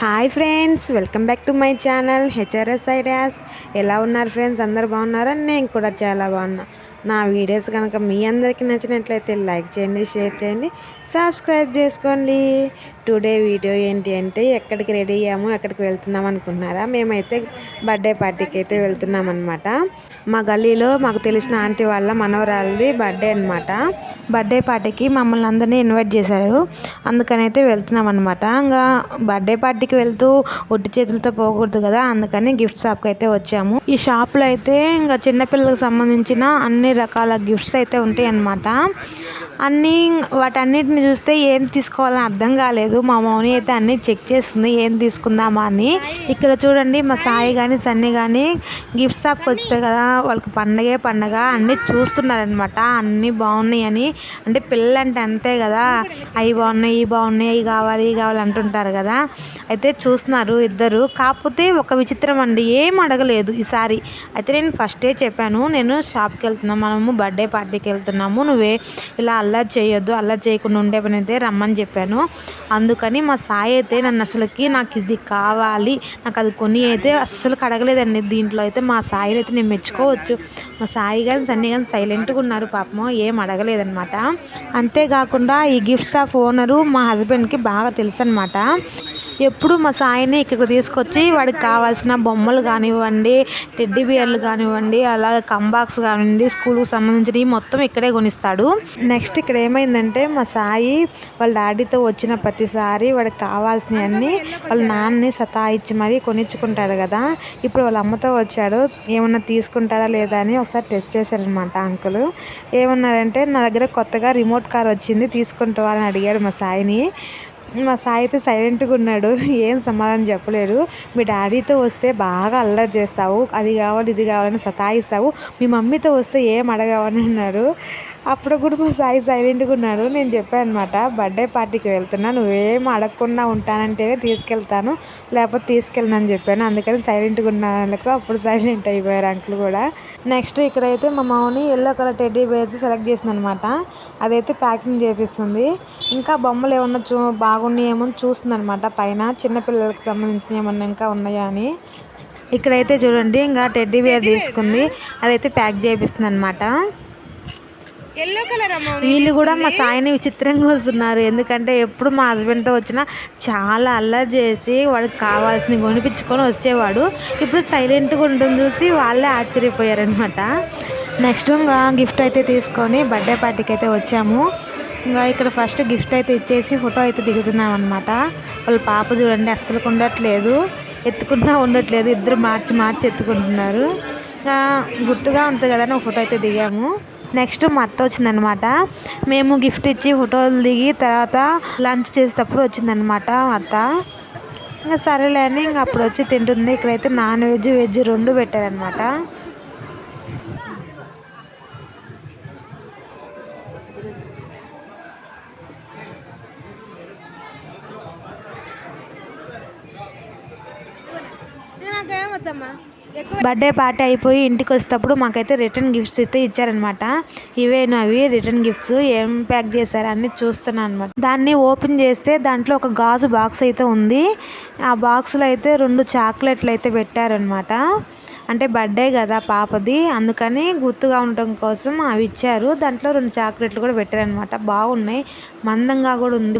Hi friends welcome back to my channel HRS ideas. ఎలా ఉన్నారు friends? అందరు బాగున్నారా? నేను కూడా చాలా బాగున్నా. నా వీడియోస్ కనుక మీ అందరికీ నచ్చినట్లయితే లైక్ చేయండి షేర్ చేయండి సబ్స్క్రైబ్ చేసుకోండి. టుడే వీడియో ఏంటి అంటే ఎక్కడికి రెడీ అయ్యాము ఎక్కడికి వెళ్తున్నాం అనుకున్నారా? మేమైతే బర్త్డే పార్టీకి అయితే వెళ్తున్నాం అనమాట మా గల్లీలో మాకు తెలిసిన ఆంటీ వాళ్ళ మనవరాలది బర్త్డే అనమాట బర్త్డే పార్టీకి మమ్మల్ని అందరినీ ఇన్వైట్ చేశారు. అందుకని అయితే వెళ్తున్నాం అనమాట ఇంకా బర్త్డే పార్టీకి వెళ్తూ ఒట్టి చేతులతో పోకూడదు కదా అందుకని గిఫ్ట్ షాప్కి అయితే వచ్చాము. ఈ షాప్లో అయితే ఇంకా చిన్నపిల్లలకు సంబంధించిన అన్ని రకాల గిఫ్ట్స్ అయితే ఉంటాయి అన్నమాట. అన్నీ వాటన్నిటిని చూస్తే ఏం తీసుకోవాలని అర్థం కాలేదు. మా మౌని అయితే అన్నీ చెక్ చేస్తుంది ఏం తీసుకుందామా అని. ఇక్కడ చూడండి మా సాయి కానీ సన్నీ కానీ గిఫ్ట్ షాప్కి వస్తే కదా వాళ్ళకి పండగే పండగ అన్నీ చూస్తున్నారనమాట అన్నీ బాగున్నాయి అని. అంటే పిల్లలంటే అంతే కదా అవి బాగున్నాయి ఇవి బాగున్నాయి ఇవి కావాలి ఇవి కావాలి అంటుంటారు కదా. అయితే చూస్తున్నారు ఇద్దరు. కాకపోతే ఒక విచిత్రం అండి ఏం అడగలేదు ఈసారి. అయితే నేను ఫస్టే చెప్పాను నేను షాప్కి వెళ్తున్నాను మనము బర్త్డే పార్టీకి వెళ్తున్నాము. నువ్వే ఇలా అల్లరి చేయొద్దు అల్లరి చేయకుండా ఉండే పని అయితే రమ్మని చెప్పాను. అందుకని మా సాయి అయితే నన్ను అసలుకి నాకు ఇది కావాలి నాకు అది కొని అయితే అస్సలు కడగలేదండి. దీంట్లో అయితే మా సాయిని అయితే నేను మెచ్చుకోవచ్చు. మా సాయి కానీ సన్నీ కానీ సైలెంట్గా ఉన్నారు పాపం ఏం అడగలేదనమాట అంతేకాకుండా ఈ గిఫ్ట్స్ ఆఫ్ ఓనరు మా హస్బెండ్కి బాగా తెలుసు అనమాట ఎప్పుడు మా సాయిని ఇక్కడికి తీసుకొచ్చి వాడికి కావాల్సిన బొమ్మలు కానివ్వండి టెడ్డీ బియర్లు కానివ్వండి అలాగే కంబాక్స్ కానివ్వండి స్కూల్కి సంబంధించినవి మొత్తం ఇక్కడే కొనిస్తాడు. నెక్స్ట్ ఇక్కడ ఏమైందంటే మా సాయి వాళ్ళ డాడీతో వచ్చిన ప్రతిసారి వాడికి కావాల్సినవన్నీ వాళ్ళ నాన్నని సతాయిచ్చి మరీ కొనిచ్చుకుంటాడు కదా. ఇప్పుడు వాళ్ళ అమ్మతో వచ్చాడు ఏమన్నా తీసుకుంటాడా లేదా అని ఒకసారి టెస్ట్ చేశారనమాట అంకుల్. ఏమన్నారంటే నా దగ్గర కొత్తగా రిమోట్ కార్ వచ్చింది తీసుకుంటావా? అని అడిగాడు మా సాయిని. మా సాయి అయితే సైలెంట్గా ఉన్నాడు. ఏం సమాధానం చెప్పలేడు. మీ డాడీతో వస్తే బాగా అల్లరి చేస్తావు. అది కావాలి ఇది కావాలని సతాయిస్తావు. మీ మమ్మీతో వస్తే ఏం అడగవని అన్నాడు. అప్పుడు కూడా మా సాయి సైలెంట్గా ఉన్నాడు. నేను చెప్పాను అనమాట బర్త్డే పార్టీకి వెళ్తున్నా నువ్వేం అడగకుండా ఉంటానంటేనే తీసుకెళ్తాను లేకపోతే తీసుకెళ్ళను అని చెప్పాను. అందుకని సైలెంట్గా ఉన్నాను అప్పుడు సైలెంట్ అయిపోయారు అంకుల్ కూడా. నెక్స్ట్ ఇక్కడైతే మా మామని ఎల్లో కలర్ టెడ్డీ బేర్ అయితే సెలెక్ట్ చేసింది అనమాట అదైతే ప్యాకింగ్ చేపిస్తుంది. ఇంకా బొమ్మలు ఏమన్నా చూ బాగున్నాయేమో చూస్తుంది అనమాట పైన చిన్నపిల్లలకు సంబంధించిన ఏమన్నా ఇంకా ఉన్నాయా అని. ఇక్కడైతే చూడండి ఇంకా టెడ్డీ బేర్ తీసుకుంది. అదైతే ప్యాక్ చేపిస్తుంది అనమాట వీళ్ళు కూడా మా సాయిని విచిత్రంగా వస్తున్నారు. ఎందుకంటే ఎప్పుడు మా హస్బెండ్తో వచ్చినా చాలా అల్లరి చేసి వాడికి కావాల్సింది కొనిపించుకొని వచ్చేవాడు. ఇప్పుడు సైలెంట్గా ఉంటుంది చూసి వాళ్ళే ఆశ్చర్యపోయారనమాట నెక్స్ట్ ఇంకా గిఫ్ట్ అయితే తీసుకొని బర్త్డే పార్టీకి అయితే వచ్చాము. ఇంకా ఇక్కడ ఫస్ట్ గిఫ్ట్ అయితే ఇచ్చేసి ఫోటో అయితే దిగుతున్నాం అనమాట వాళ్ళ పాప చూడండి అస్సలు ఉండట్లేదు. ఎత్తుకున్నా ఉండట్లేదు. ఇద్దరు మార్చి మార్చి ఎత్తుకుంటున్నారు. ఇంకా గుర్తుగా ఉంటుంది కదా ఒక ఫోటో అయితే దిగాము. నెక్స్ట్ మా అత్త వచ్చిందనమాట. మేము గిఫ్ట్ ఇచ్చి ఫోటోలు దిగి తర్వాత లంచ్ చేసేటప్పుడు వచ్చిందనమాట మా అత్త ఇంకా సరేలే అని ఇంకా అప్పుడు వచ్చి తింటుంది. ఇక్కడైతే నాన్ వెజ్ వెజ్ రెండు పెట్టారనమాట. నాకేమొద్దమ్మా బర్త్డే పార్టీ అయిపోయి ఇంటికి వచ్చేటప్పుడు మాకైతే రిటర్న్ గిఫ్ట్స్ అయితే ఇచ్చారనమాట ఇవేను అవి? Return gifts. ఏం ప్యాక్ చేశారు? అన్ని చూస్తున్నాను అనమాట దాన్ని ఓపెన్ చేస్తే దాంట్లో ఒక గాజు బాక్స్ అయితే ఉంది. ఆ బాక్స్లో అయితే రెండు చాక్లెట్లు అయితే పెట్టారనమాట అంటే బర్త్డే కదా పాపది. అందుకని గుర్తుగా ఉండటం కోసం అవి ఇచ్చారు. దాంట్లో రెండు చాక్లెట్లు కూడా పెట్టారనమాట బాగున్నాయి. మందంగా కూడా ఉంది.